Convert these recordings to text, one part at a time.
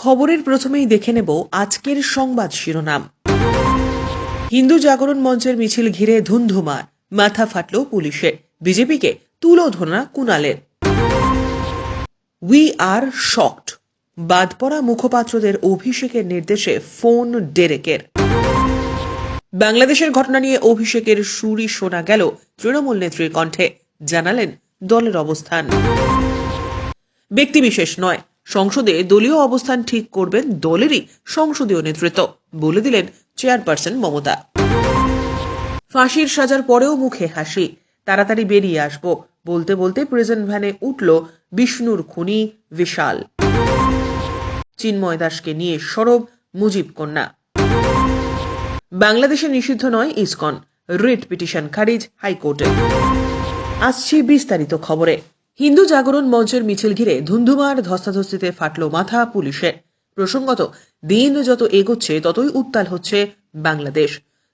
খবরের প্রথমেই দেখে নেব আজকের সংবাদ শিরোনাম। হিন্দু জাগরণ মঞ্চের মিছিল ঘিরে ধুন্ধুমার, মাথা ফাটল পুলিশের বিজেপিকে তুলোধনা কুণালের। উই আর শকড বাদ পড়া মুখপাত্রদের অভিষেকের নির্দেশে ফোন ডেরেকের। বাংলাদেশের ঘটনা নিয়ে অভিষেকের সুরি শোনা গেল তৃণমূল নেত্রীর কণ্ঠে, জানালেন দলের অবস্থান। ব্যক্তিবিশেষ নয় সংসদে দলীয় অবস্থান ঠিক করবেন দলেরই সংসদীয় নেতৃত্ব, বলে দিলেন চেয়ারপারসন মমতা। ফাঁসির সাজার পরেও মুখে হাসি। তাড়াতাড়ি বেরিয়ে আসব। বলতে বলতে প্রেজেন্ট ভ্যানে উঠল বিষ্ণুর খুনি বিশাল। চিন্ময় দাসকে নিয়ে সরব মুজিব কন্যা। বাংলাদেশে নিষিদ্ধ নয় ইসকন, রিট পিটিশন খারিজ হাইকোর্টে। আসছি বিস্তারিত খবরে। হিন্দু জাগরণ মঞ্চের মিছিল ঘিরে ধুন্ধুমার ধস্তাধস্তিতে ফাটল মাথা পুলিশের প্রসঙ্গত, দিন যত এগোচ্ছে, ততই উত্তাল হচ্ছে বাংলাদেশ।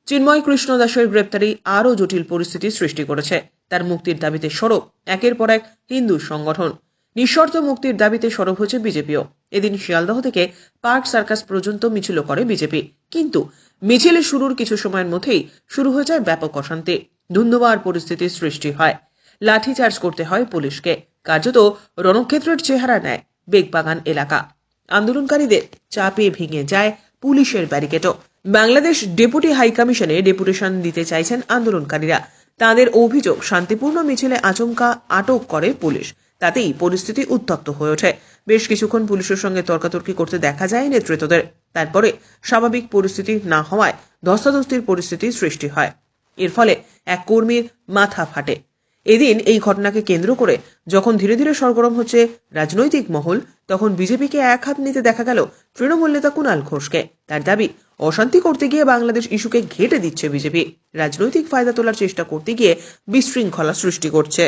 চিন্ময় কৃষ্ণ দাসের গ্রেপ্তারি আরও জটিল পরিস্থিতি সৃষ্টি করেছে। তার মুক্তির দাবিতে সরব একের পর এক হিন্দু সংগঠন। নিঃশর্ত মুক্তির দাবিতে সরব হচ্ছে বিজেপিও। এদিন শিয়ালদহ থেকে পার্ক সার্কাস পর্যন্ত মিছিল করে বিজেপি। কিন্তু মিছিলের শুরুর কিছু সময়ের মধ্যেই শুরু হয়ে যায় ব্যাপক অশান্তি। ধুন্ধুমার পরিস্থিতির সৃষ্টি হয়। লাঠিচার্জ করতে হয় পুলিশকে। কার্যত রণক্ষেত্রের চেহারা নেয় বেগবাগান এলাকা। আন্দোলনকারীদের চাপে ভেঙে যায় পুলিশের ব্যারিকেডও। বাংলাদেশ ডেপুটি হাইকমিশনে ডেপুটেশন দিতে চাইছেন আন্দোলনকারীরা। তাদের অভিযোগ, শান্তিপূর্ণ মিছিলে আচমকা আটক করে পুলিশ। তাতেই পরিস্থিতি উত্তপ্ত হয়ে ওঠে। বেশ কিছুক্ষণ পুলিশের সঙ্গে তর্কাতর্কি করতে দেখা যায় নেতৃত্বদের। তারপরে স্বাভাবিক পরিস্থিতি না হওয়ায় ধস্তাধস্তির পরিস্থিতি সৃষ্টি হয়। এর ফলে এক কর্মীর মাথা ফাটে। এদিন এই ঘটনাকে কেন্দ্র করে যখন ধীরে ধীরে সরগরম হচ্ছে রাজনৈতিক মহল, তখন বিজেপিকে এক হাত নিতে দেখা গেল তৃণমূল নেতা কুণাল ঘোষকে। তার দাবি, অশান্তি করতে গিয়ে বাংলাদেশ ইস্যুকে ঘেটে দিচ্ছে বিজেপি। রাজনৈতিক ফায়দা তোলার চেষ্টা করতে গিয়ে বিশৃঙ্খলা সৃষ্টি করছে।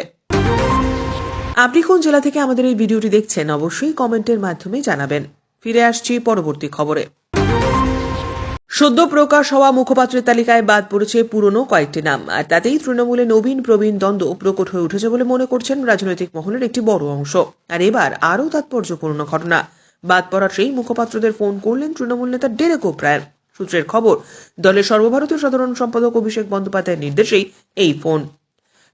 আপনি কোন জেলা থেকে আমাদের এই ভিডিওটি দেখছেন অবশ্যই কমেন্টের মাধ্যমে জানাবেন। ফিরে আসছি পরবর্তী খবরে। সদ্য প্রকাশ হওয়া মুখপাত্রের তালিকায় বাদ পড়েছে পুরনো কয়েকটি নাম, আর তাতেই তৃণমূলে নবীন প্রবীণ দ্বন্দ্ব প্রকট হয়ে উঠেছে বলে মনে করছেন রাজনৈতিক মহলের একটি বড় অংশ। আর এবার আরও তাৎপর্যপূর্ণ ঘটনা, বাদ পড়া সেই মুখপাত্রদের ফোন করলেন তৃণমূল নেতা ডেরেক ওব্রায়ন সূত্রের খবর, দলের সর্বভারতীয় সাধারণ সম্পাদক অভিষেক বন্দ্যোপাধ্যায়ের নির্দেশেই এই ফোন।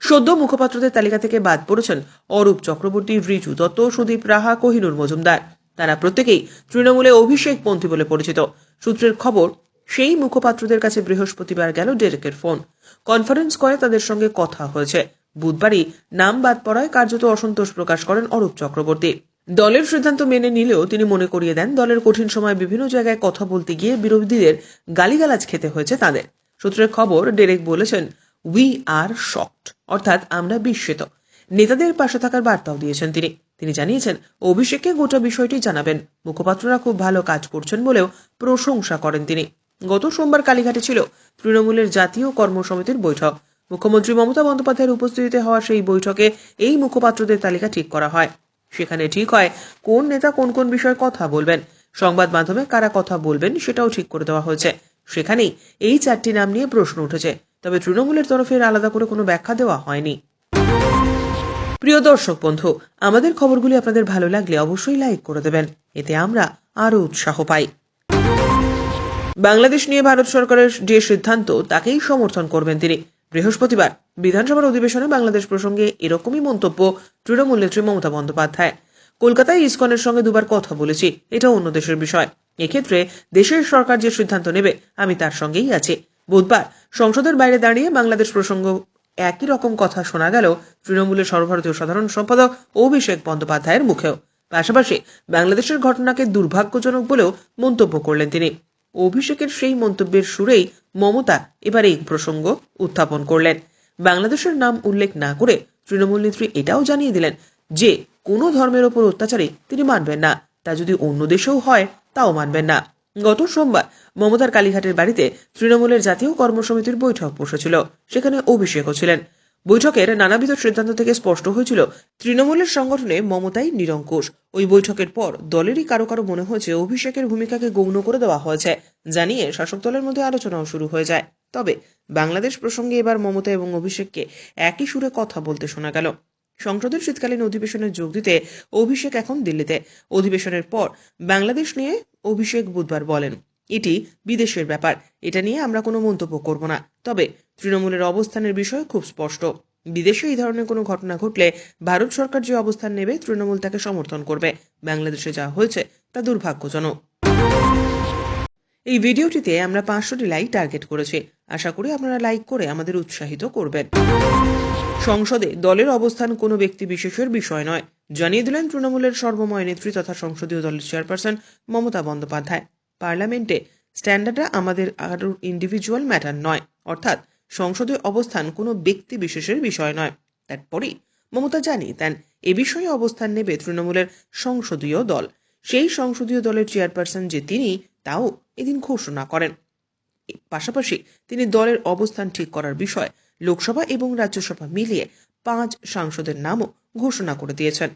সদ্য মুখপাত্রদের তালিকা থেকে বাদ পড়েছেন অরূপ চক্রবর্তী, রিজু দত্ত, সুদীপ রাহা, কোহিনুর মজুমদার। তারা প্রত্যেকেই তৃণমূলে অভিষেক পন্থী বলে পরিচিত। সূত্রের খবর সেই মুখপাত্রদের কাছে বৃহস্পতিবার গেল ডেরেকের ফোন। কনফারেন্স করে তাদের সঙ্গে কথা হয়েছে। বুধবারই নাম বাদ পড়ায় কার্যত অসন্তোষ প্রকাশ করেন অরূপ চক্রবর্তী। দলের সিদ্ধান্ত মেনে নিলেও তিনি মনে করিয়ে দেন, দলের কঠিন সময় বিভিন্ন জায়গায় কথা বলতে গিয়ে বিরোধীদের গালিগালাজ খেতে হয়েছে তাদের। সূত্রের খবর, ডেরেক বলেছেন উই আর শকড অর্থাৎ আমরা বিস্মিত। নেতাদের পাশে থাকার বার্তাও দিয়েছেন তিনি। তিনি জানিয়েছেন অভিষেককে গোটা বিষয়টি জানাবেন। মুখপাত্ররা খুব ভালো কাজ করছেন বলেও প্রশংসা করেন তিনি। গত সোমবার কালীঘাটে ছিল তৃণমূলের জাতীয় কর্মসমিতির বৈঠক। মুখ্যমন্ত্রী মমতা বন্দ্যোপাধ্যায়ের উপস্থিতিতে হওয়া সেই বৈঠকে এই মুখপাত্রদের তালিকা ঠিক করা হয়। সেখানে ঠিক হয় কোন নেতা কোন কোন বিষয়ে কথা বলবেন, সংবাদ মাধ্যমে কারা কথা বলবেন সেটাও ঠিক করে দেওয়া হয়েছে। সেখানেই এই চারটি নাম নিয়ে প্রশ্ন উঠেছে, তবে তৃণমূলের তরফে আলাদা করে কোনো ব্যাখ্যা দেওয়া হয়নি। প্রিয় দর্শক বন্ধু, আমাদের খবরগুলি আপনাদের ভালো লাগলে অবশ্যই লাইক করে দেবেন। এতে আমরা আরও উৎসাহ পাই। বাংলাদেশ নিয়ে ভারত সরকারের যে সিদ্ধান্ত, তাকেই সমর্থন করবেন তিনি। বৃহস্পতিবার বিধানসভার অধিবেশনে বাংলাদেশ প্রসঙ্গে এরকমই মন্তব্য তৃণমূল নেত্রী মমতা বন্দ্যোপাধ্যায়। কলকাতায় ইসকনের সঙ্গে দুবার কথা বলেছি এটা অন্য দেশের বিষয়। এক্ষেত্রে দেশের সরকার যে সিদ্ধান্ত নেবে, আমি তার সঙ্গেই আছি। বুধবার সংসদের বাইরে দাঁড়িয়ে বাংলাদেশ প্রসঙ্গ একই রকম কথা শোনা গেল তৃণমূলের সর্বভারতীয় সাধারণ সম্পাদক অভিষেক বন্দ্যোপাধ্যায়ের মুখেও। পাশাপাশি বাংলাদেশের ঘটনাকে দুর্ভাগ্যজনক বলেও মন্তব্য করলেন তিনি। অভিষেকের সেই মন্তব্যের সুরেই মমতা এবার এই প্রসঙ্গ উত্থাপন করলেন। বাংলাদেশের নাম উল্লেখ না করে তৃণমূল নেত্রী এটাও জানিয়ে দিলেন যে, কোনো ধর্মের ওপর অত্যাচারে তিনি মানবেন না। তা যদি অন্য দেশেও হয়, তাও মানবেন না। গত সোমবার মমতার কালীঘাটের বাড়িতে তৃণমূলের জাতীয় কর্মসমিতির বৈঠক বসেছিল। সেখানে অভিষেকও ছিলেন। বৈঠকের নানাবিধ সিদ্ধান্ত থেকে স্পষ্ট হয়েছিল, তৃণমূলের সংগঠনে মমতাই নিরঙ্কুশ। ওই বৈঠকের পর দলেরই কারও কারও মনে হয়েছে অভিষেকের ভূমিকাকে গৌণ করে দেওয়া হয়েছে, জানিয়ে শাসক দলের মধ্যে আলোচনাও শুরু হয়ে যায়। তবে বাংলাদেশ প্রসঙ্গে এবার মমতা এবং অভিষেককে একই সুরে কথা বলতে শোনা গেল। সংসদের শীতকালীন অধিবেশনে যোগ দিতে অভিষেক এখন দিল্লিতে। অধিবেশনের পর বাংলাদেশ নিয়ে অভিষেক বুধবার বলেন, এটি বিদেশের ব্যাপার। এটা নিয়ে আমরা কোনো মন্তব্য করব না। তবে তৃণমূলের অবস্থানের বিষয় খুব স্পষ্ট। বিদেশে এই ধরনের কোনো ঘটনা ঘটলে ভারত সরকার যে অবস্থান নেবে, তৃণমূল তাকে সমর্থন করবে। বাংলাদেশে যা হয়েছে, তা দুর্ভাগ্যজনক। এই ভিডিওটিতে আমরা পাঁচশোটি লাইক টার্গেট করেছি। আশা করি আপনারা লাইক করে আমাদের উৎসাহিত করবেন। সংসদে দলের অবস্থান কোনো ব্যক্তি বিশেষের বিষয় নয়। জানিয়ে দিলেন তৃণমূলের সর্বময় নেত্রী তথা সংসদীয় দলের চেয়ারপারসন মমতা বন্দ্যোপাধ্যায়। পার্লামেন্টে স্ট্যান্ডার্ডরা আমাদের আরও ইন্ডিভিজুয়াল ম্যাটার নয়, অর্থাৎ সংসদীয় অবস্থান কোনো ব্যক্তি বিশেষের বিষয় নয়। তারপরেই মমতা জানি দেন এ বিষয়ে অবস্থান নেবে তৃণমূলের সংসদীয় দল। সেই সংসদীয় দলের চেয়ারপারসন যে তিনি, তাও এদিন ঘোষণা করেন। পাশাপাশি তিনি দলের অবস্থান ঠিক করার বিষয় লোকসভা এবং রাজ্যসভা মিলিয়ে পাঁচ সাংসদের নামও ঘোষণা করে দিয়েছেন।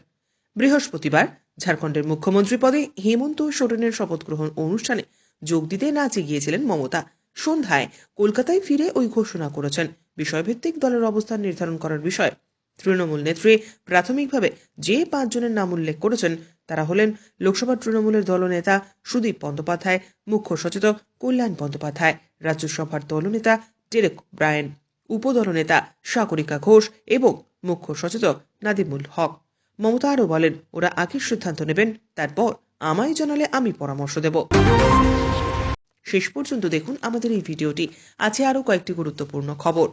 বৃহস্পতিবার ঝাড়খণ্ডের মুখ্যমন্ত্রী পদে হেমন্ত সোরেনের শপথ গ্রহণ অনুষ্ঠানে যোগ দিতে নাচে গিয়েছিলেন মমতা। সন্ধ্যায় কলকাতায় ফিরে ওই ঘোষণা করেছেন। বিষয়ভিত্তিক দলের অবস্থান নির্ধারণ করার বিষয়। তৃণমূল নেত্রী প্রাথমিকভাবে যে পাঁচজনের নাম উল্লেখ করেছেন, তারা হলেন লোকসভার তৃণমূলের দলনেতা সুদীপ বন্দ্যোপাধ্যায়, মুখ্য সচেতক কল্যাণ বন্দ্যোপাধ্যায়, রাজ্যসভার দলনেতা ডেরেক ব্রায়েন, উপদলনেতা সাগরিকা ঘোষ এবং মুখ্য সচেতক নাদিমুল হক। মমতা আরও বলেন, ওরা আগের সিদ্ধান্ত নেবেন, তারপর আমায় জানালে আমি পরামর্শ দেব। শেষ পর্যন্ত দেখুন আমাদের এই ভিডিওটি। আছে আরও কয়েকটি গুরুত্বপূর্ণ খবর।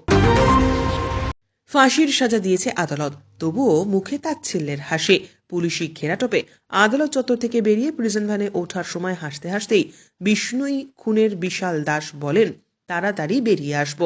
ফাঁসির সাজা দিয়েছে আদালত। তবুও মুখে তাচ্ছিল্যের হাসি। পুলিশি ঘেরাটোপে আদালত চত্বর থেকে বেরিয়ে প্রিজন ভ্যানে ওঠার সময় হাসতে হাসতেই বিষ্ণুই খুনের বিশাল দাস বলেন, তাড়াতাড়ি বেরিয়ে আসব।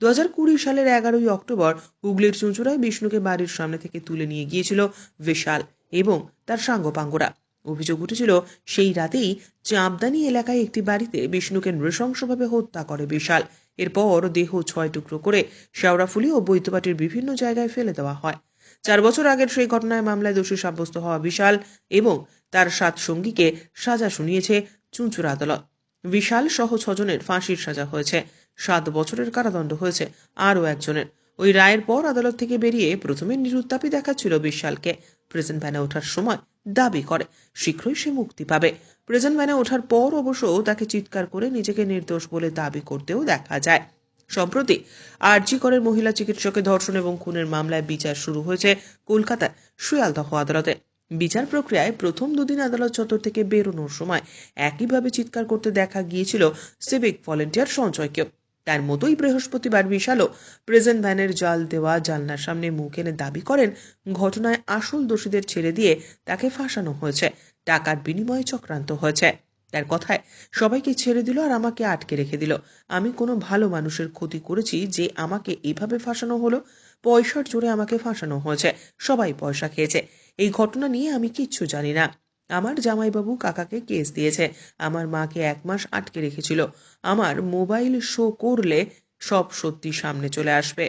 দু হাজার কুড়ি সালের এগারোই অক্টোবর হুগলির চুঁচুড়ায় বিষ্ণুকে বাড়ির সামনে থেকে তুলে নিয়ে গিয়েছিল বিশাল এবং তার সাঙ্গপাঙ্গরা। অভিযোগ উঠেছিল, সেই রাতেই চাঁপদানি এলাকায় একটি বাড়িতে বিষ্ণুকে নৃশংসভাবে হত্যা করে বিশাল। এরপর দেহ ছয় টুকরো করে শেওড়াফুলি ও বৈদ্যবাটির বিভিন্ন জায়গায় ফেলে দেওয়া হয়। চার বছর আগের সেই ঘটনায় মামলায় দোষী সাব্যস্ত হওয়া বিশাল এবং তার সাত সঙ্গীকে সাজা শুনিয়েছে চুঁচুড়া আদালত। বিশাল সহ ছজনের ফাঁসির সাজা হয়েছে। সাত বছরের কারাদণ্ড হয়েছে আরও একজনের। ওই রায়ের পর আদালত থেকে বেরিয়ে প্রথমে নিরুত্তাপই দেখাচ্ছিল বিশালকে। প্রেজেন্ট ভ্যানে ওঠার সময় দাবি করে, শীঘ্রই সে মুক্তি পাবে। প্রেজেন্ট ভ্যানে ওঠার পর অবশ্য তাকে চিৎকার করে নিজেকে নির্দোষ বলে দাবি করতেও দেখা যায়। সম্প্রতি আরজি করের মহিলা চিকিৎসকের ধর্ষণ এবং খুনের মামলায় বিচার শুরু হয়েছে কলকাতার শিয়ালদহ আদালতে। বিচার প্রক্রিয়ায় প্রথম দুদিন আদালত চত্বর থেকে বেরোনোর সময় একইভাবে চিৎকার করতে দেখা গিয়েছিল সিভিক ভলেন্টিয়ার সঞ্চয়কেও তার মতোই বৃহস্পতিবার বিশালও প্রেজেন্ট ভ্যানের জাল দেওয়া জানলার সামনে মুখ এনে দাবি করেন, ঘটনায় আসল দোষীদের ছেড়ে দিয়ে তাকে ফাঁসানো হয়েছে, টাকার বিনিময়ে চক্রান্ত হয়েছে। তার কথায়, সবাইকে ছেড়ে দিল আর আমাকে আটকে রেখে দিল। আমি কোনো ভালো মানুষের ক্ষতি করেছি যে আমাকে এভাবে ফাঁসানো হলো। পয়সার জোরে আমাকে ফাঁসানো হয়েছে। সবাই পয়সা খেয়েছে। এই ঘটনা নিয়ে আমি কিচ্ছু জানি না। আমার জামাইবাবু কাকাকে কেস দিয়েছে। আমার মাকে এক মাস আটকে রেখেছিল। আমার মোবাইল শো করলে সব সত্যি সামনে চলে আসবে।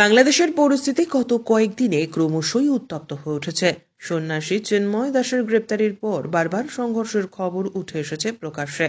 বাংলাদেশের পরিস্থিতি গত কয়েকদিনে ক্রমশই উত্তপ্ত হয়ে উঠেছে। সন্ন্যাসী চিন্ময় দাসের গ্রেপ্তারির পর বারবার সংঘর্ষের খবর উঠে এসেছে প্রকাশ্যে।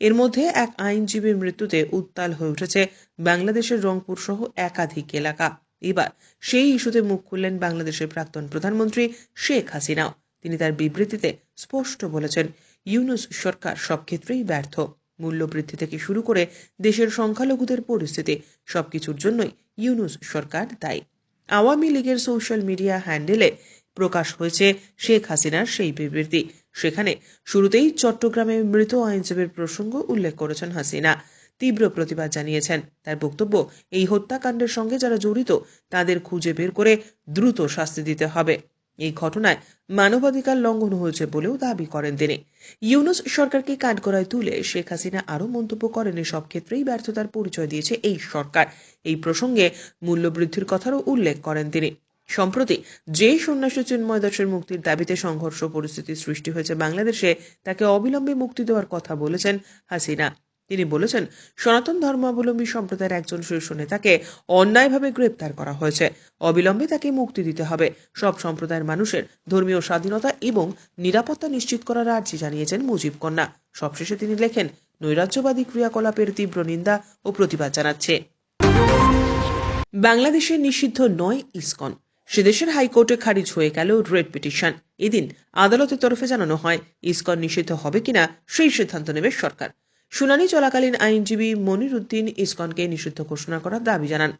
এর মধ্যে এক আইনজীবীর মৃত্যুতে উত্তাল হয়ে উঠেছে বাংলাদেশের রংপুর সহ একাধিক এলাকা। এবার সেই ইস্যুতে মুখ খুললেন বাংলাদেশের প্রাক্তন প্রধানমন্ত্রী শেখ হাসিনাও। তিনি তার বিবৃতিতে স্পষ্ট বলেছেন, ইউনুস সরকার সব ক্ষেত্রেই ব্যর্থ। মূল্যবৃদ্ধি থেকে শুরু করে দেশের সংখ্যালঘুদের পরিস্থিতি সবকিছুর জন্যই ইউনুস সরকার দায়ী। আওয়ামী লীগের সোশ্যাল মিডিয়া হ্যান্ডেলে প্রকাশ হয়েছে শেখ হাসিনার সেই বিবৃতি। সেখানে শুরুতেই চট্টগ্রামে মৃত আইনজীবীর প্রসঙ্গ উল্লেখ করেছেন হাসিনা। তীব্র প্রতিবাদ জানিয়েছেন। তার বক্তব্য, এই হত্যাকাণ্ডের সঙ্গে যারা জড়িত, তাদের খুঁজে বের করে দ্রুত শাস্তি দিতে হবে। এই ঘটনায় মানবাধিকার লঙ্ঘন হয়েছে বলেও দাবি করেন তিনি। ইউনুস সরকারকে কাঠগড়ায় তুলে শেখ হাসিনা আরও মন্তব্য করেন সব ক্ষেত্রেই ব্যর্থতার পরিচয় দিয়েছে এই সরকার। এই প্রসঙ্গে মূল্যবৃদ্ধির কথারও উল্লেখ করেন তিনি। সম্প্রতি যে সন্ন্যাসী চিন্ময় দাসের মুক্তির দাবিতে সংঘর্ষ পরিস্থিতি সৃষ্টি হয়েছে বাংলাদেশে, তাকে অবিলম্বে মুক্তি দেওয়ার কথা বলেছেন হাসিনা। তিনি বলেছেন, সনাতন ধর্মাবলম্বী সম্প্রদায়ের একজন শীর্ষ নেতাকে অন্যায়ভাবে গ্রেপ্তার করা হয়েছে। অবিলম্বে তাকে মুক্তি দিতে হবে। সব সম্প্রদায়ের মানুষের ধর্মীয় স্বাধীনতা এবং নিরাপত্তা নিশ্চিত করার আর্জি জানিয়েছেন মুজিব কন্যা। সবশেষে তিনি লেখেন, নৈরাজ্যবাদী ক্রিয়াকলাপের তীব্র নিন্দা ও প্রতিবাদ জানাচ্ছে। বাংলাদেশে নিষিদ্ধ নয় ইসকন। সেদেশের হাইকোর্টে খারিজ হয়ে গেল রেড পিটিশন। এদিন আদালতের তরফে জানানো হয়, ইসকন নিষিদ্ধ হবে কিনা সেই সিদ্ধান্ত নেবে সরকার। শুনানি চলাকালীন আইনজীবী মনির উদ্দিন ইসকনকে নিষিদ্ধ ঘোষণা করার দাবি জানান।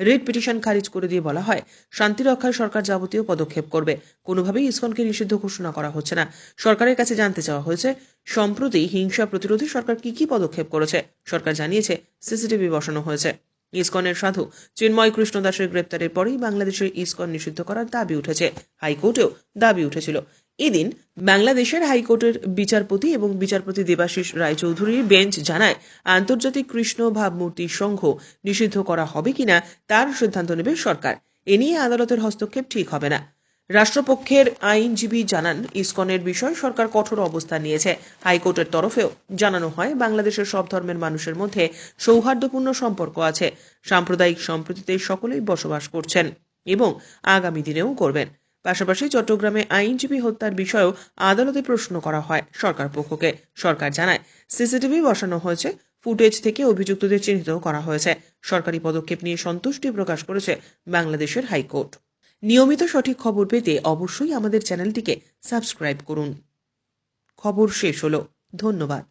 রেড পিটিশন খারিজ করে দিয়ে বলা হয়, শান্তি রক্ষায় সরকার যাবতীয় পদক্ষেপ করবে। কোনোভাবেই ইসকনকে নিষিদ্ধ ঘোষণা করা হচ্ছে না। সরকারের কাছে জানতে চাওয়া হয়েছে, সম্প্রতি হিংসা প্রতিরোধে সরকার কি কি পদক্ষেপ করেছে? সরকার জানিয়েছে, সিসিটিভি বসানো হয়েছে। ইসকনের সাধু চিন্ময় কৃষ্ণ দাসের গ্রেপ্তারের পরেই বাংলাদেশের ইসকন নিষিদ্ধ করার দাবি উঠেছে। হাইকোর্টেও দাবি উঠেছিল। এদিন বাংলাদেশের হাইকোর্টের বিচারপতি এবং বিচারপতি দেবাশিস রায়চৌধুরীর বেঞ্চ জানায়, আন্তর্জাতিক কৃষ্ণ ভাবমূর্তি সংঘ নিষিদ্ধ করা হবে কিনা তার সিদ্ধান্ত নেবে সরকার। এ নিয়ে আদালতের হস্তক্ষেপ ঠিক হবে না। রাষ্ট্রপক্ষের আইনজীবী জানান, ইসকনের বিষয়ে সরকার কঠোর অবস্থান নিয়েছে। হাইকোর্টের তরফেও জানানো হয়, বাংলাদেশের সব ধর্মের মানুষের মধ্যে সৌহার্দ্যপূর্ণ সম্পর্ক আছে। সাম্প্রদায়িক সম্প্রীতিতে সকলেই বসবাস করছেন এবং আগামী দিনেও করবেন। পাশাপাশি চট্টগ্রামে আইনজীবী হত্যার বিষয়েও আদালতে প্রশ্ন করা হয় সরকার পক্ষকে। সরকার জানায়, সিসিটিভি বসানো হয়েছে, ফুটেজ থেকে অভিযুক্তদের চিহ্নিত করা হয়েছে। সরকারি পদক্ষেপ নিয়ে সন্তুষ্টি প্রকাশ করেছে বাংলাদেশের হাইকোর্ট। নিয়মিত সঠিক খবর পেতে অবশ্যই আমাদের চ্যানেলটিকে সাবস্ক্রাইব করুন। খবর শেষ হলো। ধন্যবাদ।